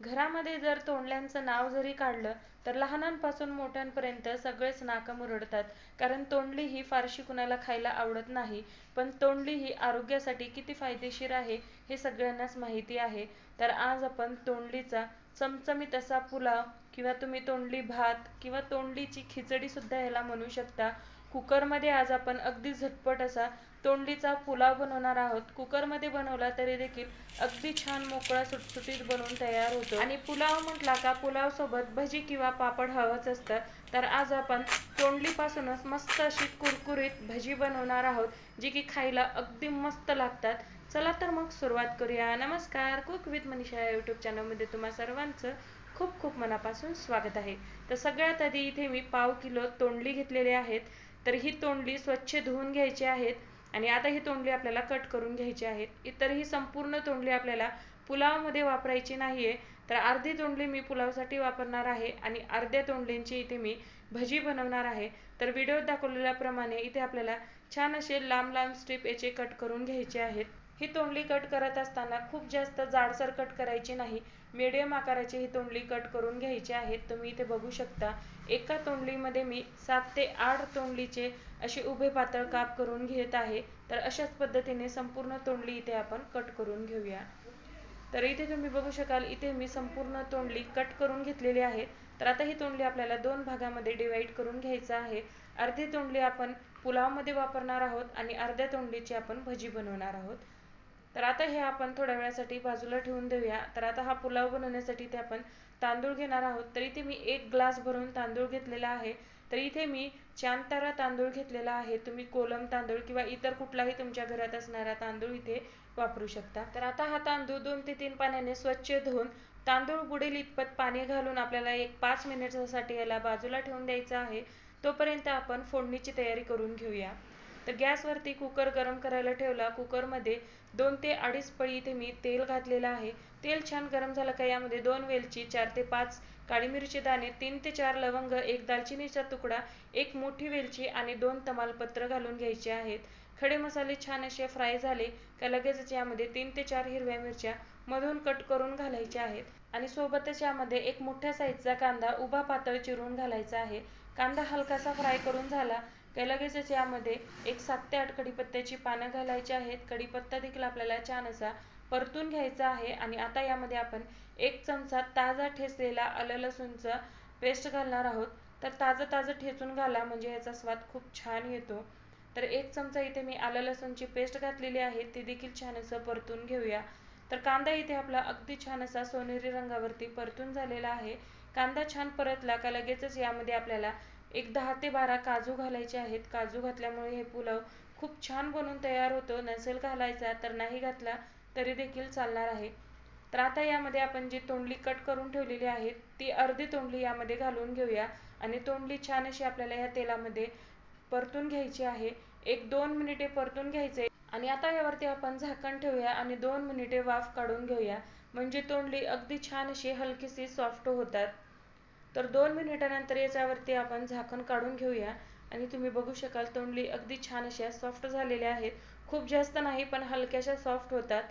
घरामध्ये जर तोंडल्यांचं नाव जरी काढलं तर लहानांपासून मोठ्यांपर्यंत सगळेच नाक मुरडतात. कारण तोंडली ही फारशी कुणाला खायला आवडत नाही पण तोंडली ही आरोग्यासाठी किती फायदेशीर आहे हे सगळ्यांनाच माहिती आहे. तर आज आपण तोंडलीचा चमचमीत असा पुलाव किंवा तुम्ही तोंडली भात किंवा तोंडलीची खिचडी सुद्धा याला म्हणू शकता. कुकरमध्ये आज आपण अगदी झटपट असा तोंडलीचा पुलाव बनवणार आहोत. कुकरमध्ये बनवला तरी देखील अगदी छान मोकळा सुटसुटीत बनवून तयार होतो. आणि पुलाव म्हटला का पुलाव सोबत भजी किंवा पापड हवंच असतं. तर आज आपण तोंडलीपासूनच मस्त अशी कुरकुरीत भजी बनवणार आहोत जी की खायला अगदी मस्त लागतात. चला तर मग सुरुवात करूया. नमस्कार. कुक विथ मनीषा या यूट्यूब चॅनलमध्ये तुम्हा सर्वांचं खूप खूप मनापासून स्वागत आहे. तर सगळ्यात आधी इथे मी पाव किलो तोंडली घेतलेले आहेत. तर ही तोंडली स्वच्छ धुवून घ्यायची आहेत आणि आता ही तोंडली आपल्याला कट करून घ्यायची आहेत. इतर ही संपूर्ण तोंडली आपल्याला पुलावमध्ये वापरायची नाही आहे तर अर्धी तोंडली मी पुलावसाठी वापरणार आहे आणि अर्ध्या तोंडलींची इथे मी भजी बनवणार आहे. तर व्हिडिओत दाखवलेल्याप्रमाणे इथे आपल्याला छान असे लांब लांब स्ट्रिप याचे कट करून घ्यायचे आहेत. ही तोंडली कट करत असताना खूप जास्त जाडसर कट करायची नाही. मीडियम आकाराची ही तोंडली कट करून घ्यायची आहे. तुम्ही इथे बघू शकता एका तोंडलीमध्ये मी सात ते आठ तोंडलीचे असे उभे पातळ काप करून घेत आहे. तर अशाच पद्धतीने संपूर्ण तोंडली इथे आपण कट करून घेऊया. तर इथे तुम्ही बघू शकाल इथे मी संपूर्ण तोंडली कट करून घेतलेली आहे. तर आता ही तोंडली आपल्याला दोन भागामध्ये डिवाइड करून घ्यायचं आहे. अर्धी तोंडली आपण पुलावमध्ये वापरणार आहोत आणि अर्ध्या तोंडलीची आपण भजी बनवणार आहोत. तर आता हे आपण थोड्या वेळासाठी बाजूला ठेवून देऊया. तर आता हा पुलाव बनवण्यासाठी ते आपण तांदूळ घेणार आहोत. तर इथे मी एक ग्लास भरून तांदूळ घेतलेला आहे. तर इथे मी चांतारा तांदूळ घेतलेला आहे. तुम्ही कोलम तांदूळ किंवा इतर कुठलाही तुमच्या घरात असणारा तांदूळ इथे वापरू शकता. तर आता हा तांदूळ दोन ते तीन पाण्याने स्वच्छ धुवून तांदूळ बुडेल इतपत पाणी घालून आपल्याला एक पाच मिनिटसाठी याला बाजूला ठेवून द्यायचं आहे. तोपर्यंत आपण फोडणीची तयारी करून घेऊया. तर गॅसवरती कुकर गरम करायला ठेवला. कुकरमध्ये दोन ते अडीच पळी इथे मी तेल घातलेलं आहे. तेल छान गरम झालं का यामध्ये दोन वेलची चार ते पाच काळी मिरची दाणे तीन ते चार लवंग एक दालचिनीचा तुकडा एक मोठी वेलची आणि दोन तमालपत्र घालून घ्यायचे आहेत. खडे मसाले छान असे फ्राय झाले का लगेचच यामध्ये तीन ते चार हिरव्या मिरच्या मधून कट करून घालायच्या आहेत. आणि सोबतच यामध्ये एक मोठ्या साईजचा कांदा उभा पातळ चिरून घालायचा आहे. कांदा हलकासा फ्राय करून झाला का लगेचच यामध्ये एक सात ते आठ कढीपत्त्याची पानं घालायची आहेत. कढीपत्ता देखील आपल्याला छान असा परतून घ्यायचा आहे आणि आता यामध्ये आपण एक चमचा ताजा ठेचलेला आलं लसूणचा पेस्ट घालणार आहोत. तर ताजं ताजं ठेचून घाला म्हणजे याचा स्वाद खूप छान येतो. तर एक चमचा इथे मी आलं लसूणची पेस्ट घातलेली आहे. ती देखील छान असं परतून घेऊया. तर कांदा इथे आपला अगदी छान असा सोनेरी रंगावरती परतून झालेला आहे. कांदा छान परतला का लगेचच यामध्ये आपल्याला एक दहा ते बारा काजू घालायचे आहेत. काजू घातल्यामुळे हे पुलाव खूप छान बनून तयार होतो. नसेल घालायचा तर नाही घातला तरी देखील चालणार आहे. तर आता यामध्ये आपण जी तोंडली कट करून ठेवलेली आहे ती अर्धी तोंडली यामध्ये घालून घेऊया. आणि तोंडली छान अशी आपल्याला या तेलामध्ये परतून घ्यायची आहे. एक दोन मिनिटे परतून घ्यायचे. आणि आता यावरती आपण झाकण ठेवूया आणि दोन मिनिटे वाफ काढून घेऊया. म्हणजे तोंडली अगदी छान अशी हलकीशी सॉफ्ट होतात. तर दोन मिनिटानंतर याच्यावरती आपण झाकण काढून घेऊया. आणि तुम्ही बघू शकाल तोंडली अगदी छान अशा सॉफ्ट झालेल्या आहेत. खूप जास्त नाही पण हलक्याशा सॉफ्ट होतात.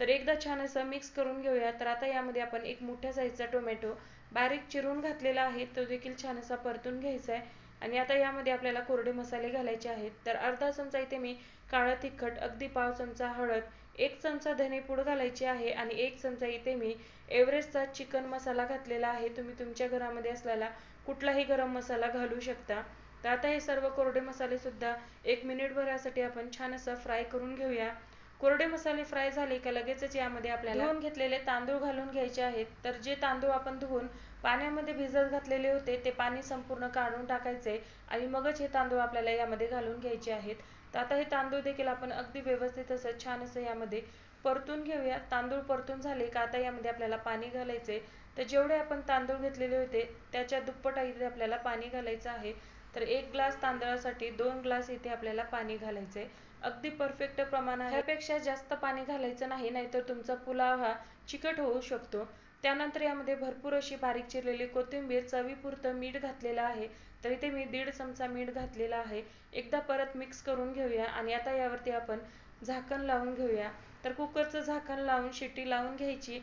तर एकदा छान असं मिक्स करून घेऊया. तर आता यामध्ये आपण एक मोठ्या साईजचा टोमॅटो बारीक चिरून घातलेला आहे. तो देखील छान असा परतून घ्यायचा आहे. आणि आता यामध्ये आपल्याला कोरडे मसाले घालायचे आहेत. तर अर्धा चमचा इथे मी काळं तिखट अगदी पाव चमचा हळद एक चमचा धने पूड घालायची आहे आणि एक चमचा इथे मी एव्हरेस्टचा चिकन मसाला घातलेला आहे. तुम्ही तुमच्या घरामध्ये असलेला कुठलाही गरम मसाला घालू शकता. तर आता हे सर्व कोरडे मसाले सुद्धा एक मिनिटभरासाठी आपण छान असं फ्राय करून घेऊया. कोरडे मसाले फ्राय झाले का लगेचच यामध्ये आपल्याला धुवून घेतलेले तांदूळ घालून घ्यायचे आहेत. तर जे तांदूळ आपण धुवून पाण्यामध्ये भिजत घातलेले होते ते पाणी संपूर्ण काढून टाकायचे आणि मगच हे तांदूळ आपल्याला यामध्ये घालून घ्यायचे आहेत. तर आता हे तांदूळ देखील आपण अगदी व्यवस्थित असं छान असं यामध्ये परतून घेऊया. तांदूळ परतून झाले का आता यामध्ये आपल्याला पाणी घालायचे तर जेवढे आपण तांदूळ घेतलेले होते त्याच्या दुप्पट इथे आपल्याला पाणी घालायचं आहे. तर एक ग्लास तांदळासाठी दोन ग्लास इथे आपल्याला पाणी घालायचे अगदी परफेक्ट प्रमाण आहे. ह्यापेक्षा जास्त पाणी घालायचं नाही नाहीतर तुमचा पुलाव हा चिकट होऊ शकतो. त्यानंतर यामध्ये भरपूर अशी बारीक चिरलेली कोथिंबीर चवीपुरतं मीठ घातलेलं आहे. तर इथे मी दीड चमचा मीठ घातलेला आहे. एकदा परत मिक्स करून घेऊया आणि आता यावरती आपण झाकण लावून घेऊया. तर कुकरचं झाकण लावून शिट्टी लावून घ्यायची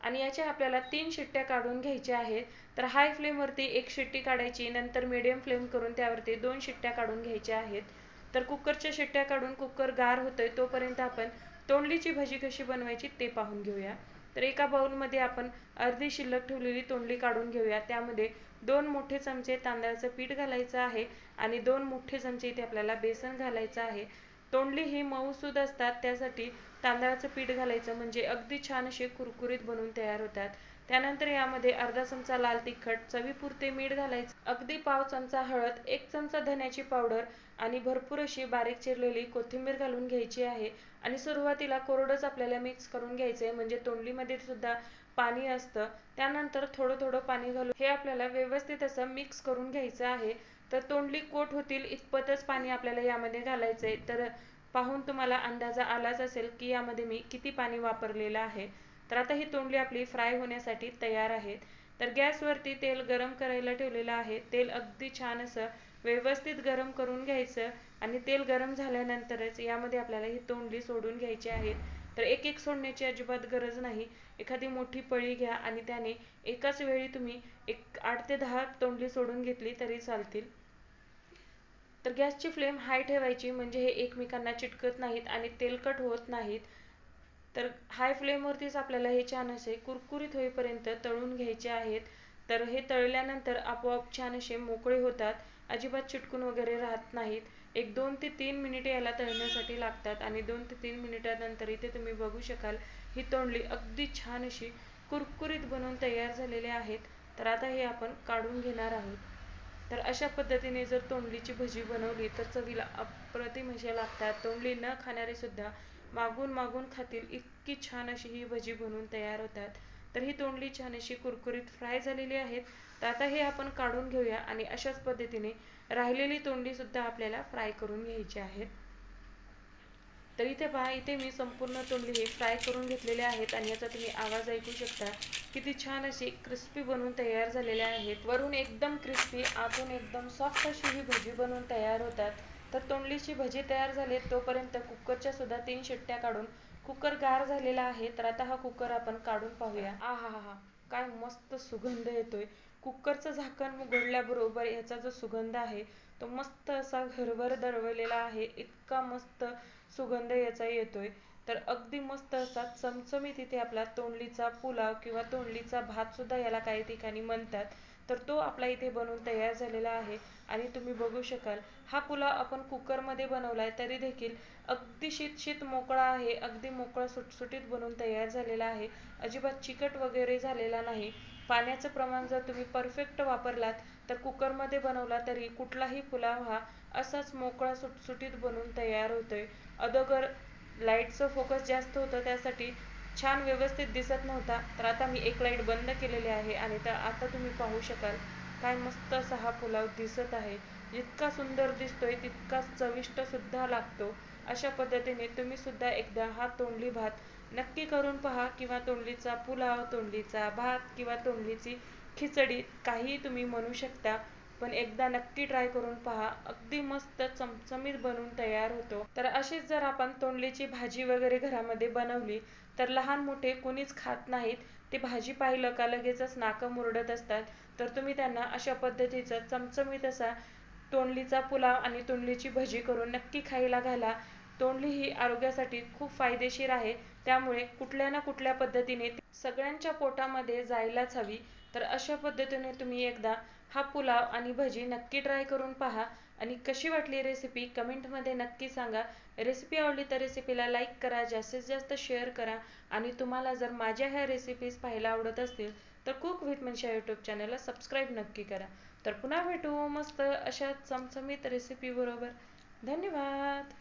आणि याच्या आपल्याला तीन शिट्ट्या काढून घ्यायच्या आहेत. तर हाय फ्लेमवरती एक शिट्टी काढायची नंतर मिडियम फ्लेम करून त्यावरती दोन शिट्ट्या काढून घ्यायच्या आहेत. तर कुकरच्या शिट्ट्या काढून कुकर गार होतोय तोपर्यंत आपण तोंडलीची भजी कशी बनवायची ते पाहून घेऊया. तर एका बाउलमध्ये आपण अर्धी शिल्लक ठेवलेली तोंडली काढून घेऊया. त्यामध्ये दोन मोठे चमचे तांदळाचं पीठ घालायचं आहे आणि दोन मोठे चमचे इथे आपल्याला बेसन घालायचं आहे. तोंडली ही मऊसूद असतात त्यासाठी तांदळाचं पीठ घालायचं म्हणजे अगदी छान असे कुरकुरीत बनवून तयार होतात. त्यानंतर यामध्ये अर्धा चमचा लाल तिखट चवीपुरते मीठ घालायचं. अगदी पाव चमचा हळद एक चमचा धन्याची पावडर आणि भरपूर अशी बारीक चिरलेली कोथिंबीर घालून घ्यायची आहे. आणि सुरुवातीला कोरडंच आपल्याला मिक्स करून घ्यायचं आहे म्हणजे तोंडलीमध्ये सुद्धा पाणी असतं. त्यानंतर थोडं थोडं पाणी घालून हे आपल्याला व्यवस्थित असं मिक्स करून घ्यायचं आहे. तर तोंडली कोट होतील इतपतच पाणी आपल्याला यामध्ये घालायचं आहे तर पाहून तुम्हाला अंदाजा आलाच असेल की यामध्ये मी किती पाणी वापरलेलं आहे. तर आता ही तोंडली आपली फ्राय होण्यासाठी तयार आहेत. तर गॅसवरती तेल गरम करायला ठेवलेलं आहे. तेल अगदी छान असं व्यवस्थित गरम करून घ्यायचं आणि तेल गरम झाल्यानंतरच यामध्ये आपल्याला ही तोंडली सोडून घ्यायची आहे. तर एक एक सोडण्याची अजिबात गरज नाही. एखादी मोठी पळी घ्या आणि त्याने एकाच वेळी तुम्ही एक आठ ते दहा तोंडली सोडून घेतली तरी चालतील. तर गॅसची फ्लेम हाय ठेवायची म्हणजे हे एकमेकांना चिटकत नाहीत आणि तेलकट होत नाहीत. तर हाय फ्लेमवरतीच आपल्याला हे छान असे कुरकुरीत होईपर्यंत तळून घ्यायचे आहेत तर हे तळल्यानंतर आपोआप छान असे मोकळे होतात अजिबात चिटकून वगैरे राहत नाहीत. एक दोन ते तीन मिनिटे याला तळण्यासाठी लागतात आणि दोन ते तीन मिनिटानंतर इथे तुम्ही बघू शकाल ही तोंडली अगदी छान अशी कुरकुरीत बनवून तयार झालेले आहेत. तर आता हे आपण काढून घेणार आहोत. तर अशा पद्धतीने जर तोंडलीची भजी बनवली तर चवीला अप्रतिम अशा लागतात. तोंडली न खाणारे सुद्धा मागून मागून खातील. इतकी छान अशी ही भजी बनवून तयार होतात. तर ही तोंडली छान अशी कुरकुरीत फ्राय झालेली आहेत. तर आता हे आपण काढून घेऊया आणि अशाच पद्धतीने राहिलेली तोंडली सुद्धा आपल्याला फ्राय करून घ्यायची आहे. तर इथे पहा इथे मी संपूर्ण तोंडली हे फ्राय करून घेतलेले आहेत आणि याचा तुम्ही आवाज ऐकू शकता. किती छान अशी क्रिस्पी बनवून तयार झालेले आहेत. वरून एकदम क्रिस्पी आतून एकदम सॉफ्ट अशी ही भजी बनवून तयार होतात. तर तोंडलीची भजी तयार झाली तोपर्यंत कुकरच्या सुद्धा तीन शिट्ट्या काढून कुकर गार झालेला आहे. तर आता हा कुकर आपण काढून पाहूया. आ हा हा काय मस्त सुगंध येतोय. कुकरचं झाकण उघडल्याबरोबर याचा जो सुगंध आहे तो मस्त असा घरभर दरवलेला आहे. इतका मस्त सुगंध याचा येतोय. तर अगदी मस्त असा चमचमीत इथे आपला तोंडलीचा पुलाव किंवा तोंडलीचा भात सुद्धा याला काही ठिकाणी म्हणतात. तर तो आपला इथे बनवून तयार झालेला आहे आणि तुम्ही बघू शकाल हा पुलाव आपण कुकरमध्ये बनवलाय तरी देखील अगदी शीत शीत मोकळा आहे अगदी मोकळा सुटसुटीत बनवून तयार झालेला आहे. अजिबात चिकट वगैरे झालेला नाही. पाण्याचं प्रमाण जर तुम्ही परफेक्ट वापरलात तर कुकरमध्ये बनवला तरी कुठलाही पुलाव हा असाच मोकळा सुटसुटीत बनवून तयार होतोय. अदोगर लाईटचं फोकस जास्त होतं त्यासाठी छान व्यवस्थित दिसत नव्हता तर आता मी एक लाइट बंद केलेली आहे आणि तर आता तुम्ही पाहू शकाल काय मस्त असा हा पुलाव दिसत आहे. जितका सुंदर दिसतोय तितकाच चविष्ट सुद्धा लागतो. अशा पद्धतीने तुम्ही सुद्धा एकदा हा तोंडली भात नक्की करून पहा किंवा तोंडलीचा पुलाव तोंडलीचा भात किंवा तोंडलीची खिचडी काही तुम्ही म्हणू शकता पण एकदा नक्की ट्राय करून पहा. अगदी मस्त चमचमीत बनवून तयार होतो. तर अशीच जर आपण तोंडलीची भाजी वगैरे घरामध्ये बनवली तर लहान मोठे कोणीच खात नाहीत ते भाजी पाहिलं का लगेचच नाकं मुरडत असतात. तर तुम्ही त्यांना अशा पद्धतीचा चमचमीत असा तोंडलीचा पुलाव आणि तोंडलीची भजी करून नक्की खायला घाला. तोंडली ही आरोग्यासाठी खूप फायदेशीर आहे. त्यामुळे कुठल्या ना कुठल्या पद्धतीने सगळ्यांच्या पोटामध्ये जायलाच हवी. तर अशा पद्धतीने तुम्ही एकदा हा पुलाव आणि भजी नक्की ट्राय करून पहा. आणि कशी वाटली रेसिपी कमेंटमध्ये नक्की सांगा. रेसिपी आवडली तर रेसिपीला लाईक करा जास्तीत जास्त शेअर करा. आणि तुम्हाला जर माझ्या ह्या रेसिपीज पाहायला आवडत असतील तर कुक विथ मनशा यूट्यूब चॅनलला सबस्क्राईब नक्की करा. तर पुन्हा भेटू मस्त अशा चमचमीत रेसिपीबरोबर धन्यवाद!